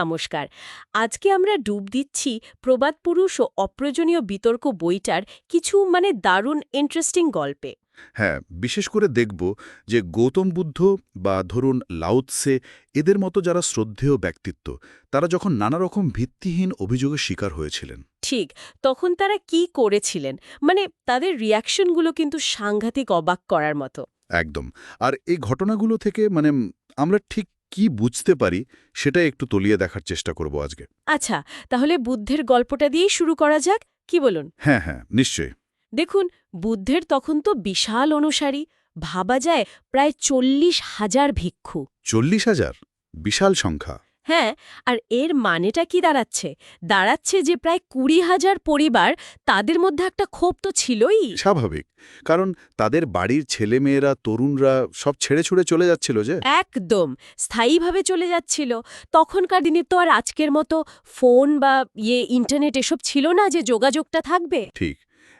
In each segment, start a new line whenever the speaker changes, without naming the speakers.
নমস্কার। আজকে আমরা ডুব দিচ্ছি প্রবাদ পুরুষ ও অপ্রয়োজনীয় বিতর্ক বইটার কিছু মানে দারুণ ইন্টারেস্টিং গল্পে।
হ্যাঁ বিশেষ করে দেখব যে গৌতম বুদ্ধ বা ধরুন লাউৎসে এদের মতো যারা শ্রদ্ধেয় ব্যক্তিত্ব তারা যখন নানা রকম ভিত্তিহীন অভিযোগের শিকার হয়েছিলেন।
ঠিক তখন তারা কি করেছিলেন? মানে তাদের রিয়াকশনগুলো কিন্তু সাংঘাতিক অবাক করার মতো।
একদম আর এই ঘটনাগুলো থেকে মানে আমরা ঠিক কি বুঝতে পারি সেটা একটু তলিয়ে দেখার চেষ্টা করব আজকে।
আচ্ছা তাহলে বুদ্ধের গল্পটা দিয়েই শুরু করা যাক কি বলুন?
হ্যাঁ হ্যাঁ নিশ্চয়ই।
দেখুন বুদ্ধের তখন তো বিশাল অনুসারী ভাবা যায় প্রায় চল্লিশ হাজার ভিক্ষু।
চল্লিশ হাজার? বিশাল সংখ্যা।
হ্যাঁ আর এর মানেটা কি দাঁড়াচ্ছে? দাঁড়াচ্ছে যে প্রায় কুড়ি হাজার পরিবার তাদের মধ্যে একটা ক্ষোভ তো ছিলই।
স্বাভাবিক কারণ তাদের বাড়ির ছেলেমেয়েরা তরুণরা সব ছেড়ে ছুড়ে চলে যাচ্ছিল যে।
একদম স্থায়ীভাবে চলে যাচ্ছিল। তখনকার দিনে তো আর আজকের মতো ফোন বা ইয়ে ইন্টারনেট এসব ছিল না যে যোগাযোগটা থাকবে।
ঠিক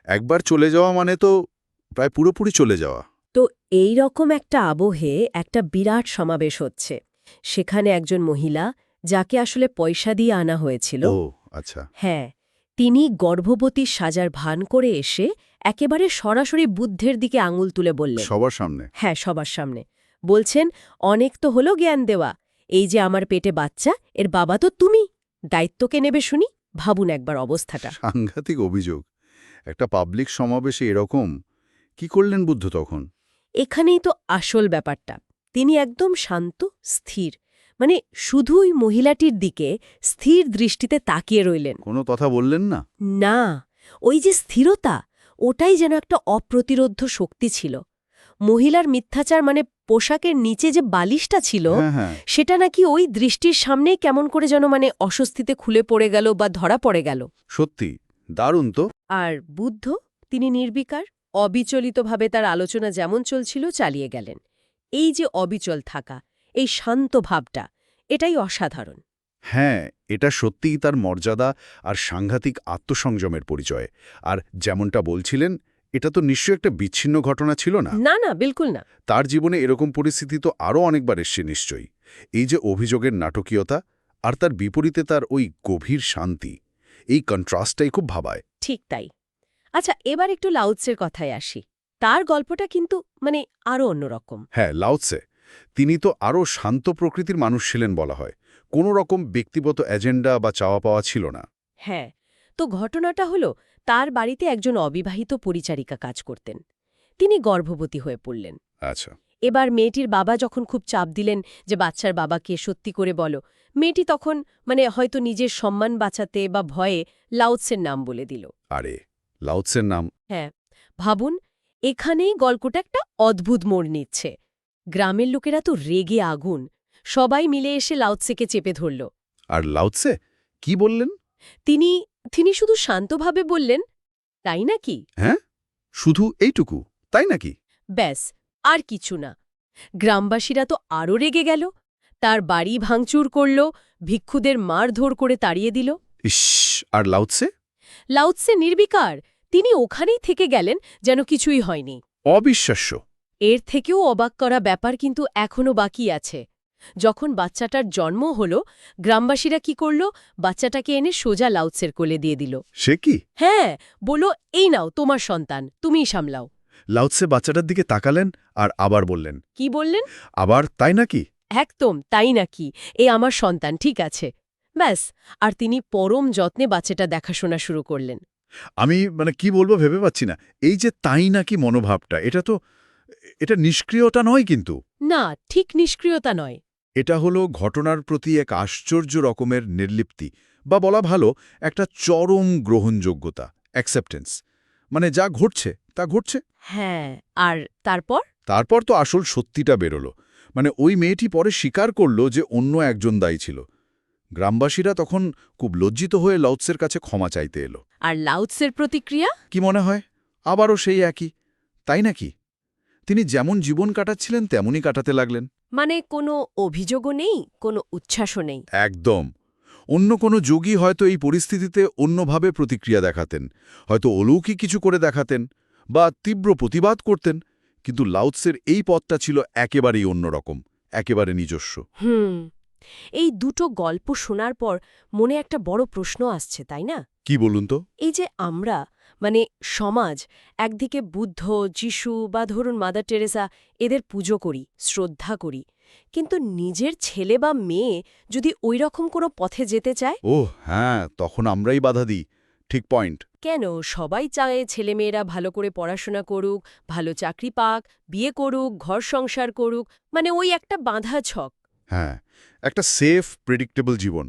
একবার চলে যাওয়া মানে তো প্রায় পুরোপুরি চলে যাওয়া।
তো এই রকম একটা আবহে একটা বিরাট সমাবেশ হচ্ছে। সেখানে একজন মহিলা যাকে আসলে পয়সা দিয়ে আনা হয়েছিল।
আচ্ছা।
হ্যাঁ তিনি গর্ভবতী সাজার ভান করে এসে একেবারে সরাসরি বুদ্ধের দিকে আঙুল তুলে বললেন।
সবার সামনে?
হ্যাঁ সবার সামনে। বলছেন অনেক তো হলো জ্ঞান দেওয়া। এই যে আমার পেটে বাচ্চা এর বাবা তো তুমি। দায়িত্বকে নেবে শুনি ভাবুন একবার অবস্থাটা।
সাংঘাতিক অভিযোগ। একটা পাবলিক সমাবেশে এরকম কি করলেন বুদ্ধ তখন?
এখানেই তো আসল ব্যাপারটা। তিনি একদম শান্ত স্থির। মানে শুধুই মহিলাটির দিকে স্থির দৃষ্টিতে তাকিয়ে রইলেন।
কোনো কথা বললেন না?
না ওই যে স্থিরতা ওটাই যেন একটা অপ্রতিরোধ্য শক্তি ছিল। মহিলার মিথ্যাচার মানে পোশাকের নিচে যে বালিশটা ছিল
হ্যাঁ হ্যাঁ।
সেটা নাকি ওই দৃষ্টির সামনেই কেমন করে যেন মানে অস্বস্তিতে খুলে পড়ে গেল বা ধরা পড়ে গেল।
সত্যি দারুণ তো।
আর বুদ্ধ তিনি নির্বিকার অবিচলিতভাবে তার আলোচনা যেমন চলছিল চালিয়ে গেলেন। এই যে অবিচল থাকা এই শান্ত ভাবটা এটাই অসাধারণ।
হ্যাঁ এটা সত্যিই তার মর্যাদা আর সাংঘাতিক আত্মসংযমের পরিচয়। আর যেমনটা বলছিলেন এটা তো নিশ্চয় একটা বিচ্ছিন্ন ঘটনা ছিল না?
না না বিলকুল না।
তার জীবনে এরকম পরিস্থিতি তো আরও অনেকবার এসছে নিশ্চয়ই। এই যে অভিযোগের নাটকীয়তা আর তার বিপরীতে তার ওই গভীর শান্তি এই কন্ট্রাস্টটাই খুব ভাবায়।
ঠিক তাই। আচ্ছা এবার একটু লাউৎসের কথায় আসি। তার গল্পটা কিন্তু মানে আরও অন্যরকম।
হ্যাঁ লাউৎসে তিনি তো আরও শান্ত প্রকৃতির মানুষ ছিলেন বলা হয়। কোনো রকম ব্যক্তিগত এজেন্ডা বা চাওয়া পাওয়া ছিল না।
হ্যাঁ তো ঘটনাটা হলো তার বাড়িতে একজন অবিবাহিত পরিচারিকা কাজ করতেন। তিনি গর্ভবতী হয়ে পড়লেন।
আচ্ছা।
এবার মেয়েটির বাবা যখন খুব চাপ দিলেন যে বাচ্চার বাবাকে সত্যি করে বলো মেয়েটি তখন মানে হয়তো নিজের সম্মান বাঁচাতে বা ভয়ে লাউৎসের নাম বলে দিল।
আরে লাউৎসের নাম?
হ্যাঁ ভাবুন এখানেই গল্পটা একটা অদ্ভুত মোড় নিচ্ছে। গ্রামের লোকেরা তো রেগে আগুন। সবাই মিলে এসে লাউৎসেকে চেপে ধরল।
আর লাউৎসে? কি বললেন?
তিনি তিনি শুধু শান্তভাবে বললেন তাই নাকি?
হ্যাঁ? শুধু এইটুকু তাই নাকি?
ব্যাস আর কিছু না। গ্রামবাসীরা তো আরও রেগে গেল। তার বাড়ি ভাঙচুর করল ভিক্ষুদের মারধর করে তাড়িয়ে দিল।
ইস আর লাউৎসে?
লাউৎসে নির্বিকার। তিনি ওখানেই থেকে গেলেন যেন কিছুই হয়নি।
অবিশ্বাস্য।
এর থেকেও অবাক করা ব্যাপার কিন্তু এখনও বাকি আছে। যখন বাচ্চাটার জন্ম হল গ্রামবাসীরা কি করল? বাচ্চাটাকে এনে সোজা লাউৎসের কোলে দিয়ে দিল।
সে কি?
হ্যাঁ বলো এই নাও তোমার সন্তান তুমিই সামলাও।
লাউৎসে বাচ্চাটার দিকে তাকালেন আর আবার বললেন
কি বললেন?
আবার তাই নাকি?
একদম তাই নাকি। এ আমার সন্তান ঠিক আছে। ব্যাস আর তিনি পরম যত্নে বাচ্চাটা দেখাশোনা শুরু করলেন।
আমি মানে কি বলব ভেবে পাচ্ছি না। এই যে তাই নাকি মনোভাবটা এটা তো এটা নিষ্ক্রিয়তা নয় কিন্তু।
না ঠিক নিষ্ক্রিয়তা নয়।
এটা হলো ঘটনার প্রতি এক আশ্চর্য রকমের নির্লিপ্তি বা বলা ভালো একটা চরম গ্রহণযোগ্যতা অ্যাকসেপ্টেন্স মানে যা ঘটছে তা ঘটছে।
হ্যাঁ আর তারপর?
তারপর তো আসল সত্যিটা বেরোলো। মানে ওই মেয়েটি পরে স্বীকার করল যে অন্য একজন দায়ী ছিল। গ্রামবাসীরা তখন খুব লজ্জিত হয়ে লাউৎসের কাছে ক্ষমা চাইতে এলো।
আর লাউৎসের প্রতিক্রিয়া?
কি মনে হয়? আবারও সেই একই। তাই নাকি? তিনি যেমন জীবন কাটাচ্ছিলেন তেমনই কাটাতে লাগলেন।
মানে কোনো অভিযোগও নেই কোনো উচ্ছ্বাসও নেই?
একদম। অন্য কোনো যোগী হয়তো এই পরিস্থিতিতে অন্যভাবে প্রতিক্রিয়া দেখাতেন হয়তো অলৌকিক কিছু করে দেখাতেন বা তীব্র প্রতিবাদ করতেন কিন্তু লাউৎসের এই পথটা ছিল একেবারেই অন্যরকম একেবারে নিজস্ব।
হুম। এই দুটো গল্প শোনার পর মনে একটা বড় প্রশ্ন আসছে তাই না?
কি বলুন তো?
এই যে আমরা মানে সমাজ একদিকে বুদ্ধ যিশু বা ধরুন মাদার টেরেসা এদের পুজো করি শ্রদ্ধা করি কিন্তু নিজের ছেলে বা মেয়ে যদি ওই রকম কোনো পথে যেতে চায়?
ও হ্যাঁ তখন আমরাই বাধা দিই। ঠিক পয়েন্ট।
কেন? সবাই চায় ছেলেমেয়েরা ভালো করে পড়াশোনা করুক ভালো চাকরি পাক বিয়ে করুক ঘর সংসার করুক মানে ওই একটা বাঁধা ছক।
হ্যাঁ একটা সেফ প্রেডিক্টেবল জীবন।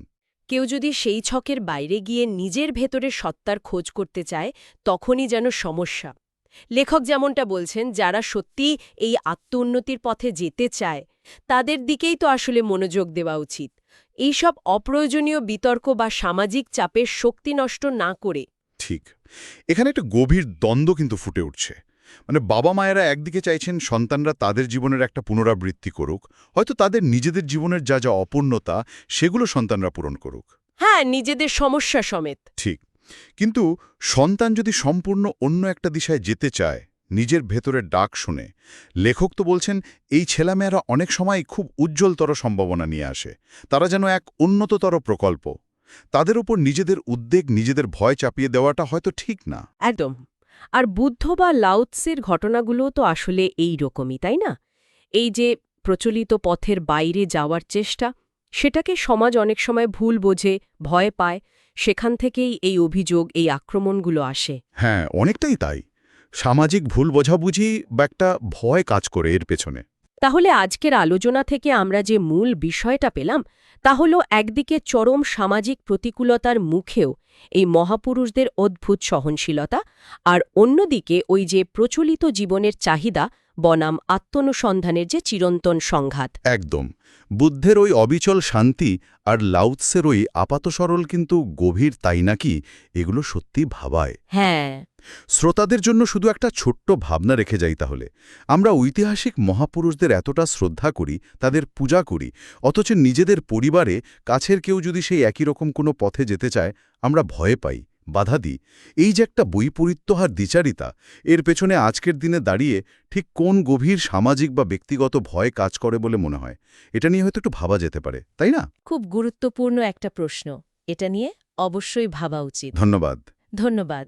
কেউ যদি সেই ছকের বাইরে গিয়ে নিজের ভেতরে সত্তার খোঁজ করতে চায় তখনই যেন সমস্যা। লেখক যেমনটা বলছেন যারা সত্যি এই আত্মোন্নতির পথে যেতে চায় তাদের দিকেই তো আসলে মনোযোগ দেওয়া উচিত। এইসব অপ্রয়োজনীয় বিতর্ক বা সামাজিক চাপের শক্তি নষ্ট না করে।
ঠিক। এখানে একটা গভীর দ্বন্দ্ব কিন্তু ফুটে উঠছে। মানে বাবা মায়েরা একদিকে চাইছেন সন্তানরা তাদের জীবনের একটা পুনরাবৃত্তি করুক হয়তো তাদের নিজেদের জীবনের যা যা অপূর্ণতা সেগুলো সন্তানরা পূরণ করুক।
হ্যাঁ নিজেদের সমস্যা সমেত।
ঠিক। কিন্তু সন্তান যদি সম্পূর্ণ অন্য একটা দিশায় যেতে চায় নিজের ভেতরের ডাক শুনে লেখক তো বলছেন এই ছেলেমেয়েরা অনেক সময় খুব উজ্জ্বলতর সম্ভাবনা নিয়ে আসে। তারা যেন এক উন্নততর প্রকল্প। তাদের উপর নিজেদের উদ্বেগ নিজেদের ভয় চাপিয়ে দেওয়াটা হয়তো ঠিক না।
একদম। আর বুদ্ধ বা লাউৎসের ঘটনাগুলো তো আসলে এই রকমই, তাই না? এই যে প্রচলিত পথের বাইরে যাওয়ার চেষ্টা, সেটাকে সমাজ অনেক সময় ভুল বোঝে, ভয় পায়, সেখান থেকেই এই অভিযোগ, এই আক্রমণগুলো আসে।
হ্যাঁ অনেকটাই তাই। সামাজিক ভুল বোঝাবুঝি বা একটা ভয় কাজ করে এর পেছনে।
তাহলে আজকের আলোচনা থেকে আমরা যে মূল বিষয়টা পেলাম, তা হল একদিকে চরম সামাজিক প্রতিকূলতার মুখেও এই মহাপুরুষদের অদ্ভুত সহনশীলতা, আর অন্যদিকে ওই যে প্রচলিত জীবনের চাহিদা বনাম আত্মনুসন্ধানের যে চিরন্তন সংঘাত।
একদম। বুদ্ধের ওই অবিচল শান্তি আর লাউৎসের ওই আপাতসরল কিন্তু গভীর তাই নাকি? এগুলো সত্যি ভাবায়।
হ্যাঁ।
শ্রোতাদের জন্য শুধু একটা ছোট্ট ভাবনা রেখে যাই তাহলে। আমরা ঐতিহাসিক মহাপুরুষদের এতটা শ্রদ্ধা করি তাদের পূজা করি অথচ নিজেদের পরিবারে কাছের কেউ যদি সেই একই রকম কোনো পথে যেতে চায় আমরা ভয়ে পাই। বাধা দিই। এই যে একটা বৈপরীত্য বৈপরীত্যহার দ্বিচারিতা এর পেছনে আজকের দিনে দাঁড়িয়ে ঠিক কোন গভীর সামাজিক বা ব্যক্তিগত ভয় কাজ করে বলে মনে হয়? এটা নিয়ে হয়তো একটু ভাবা যেতে পারে তাই না?
খুব গুরুত্বপূর্ণ একটা প্রশ্ন। এটা নিয়ে অবশ্যই ভাবা উচিত।
ধন্যবাদ।
ধন্যবাদ।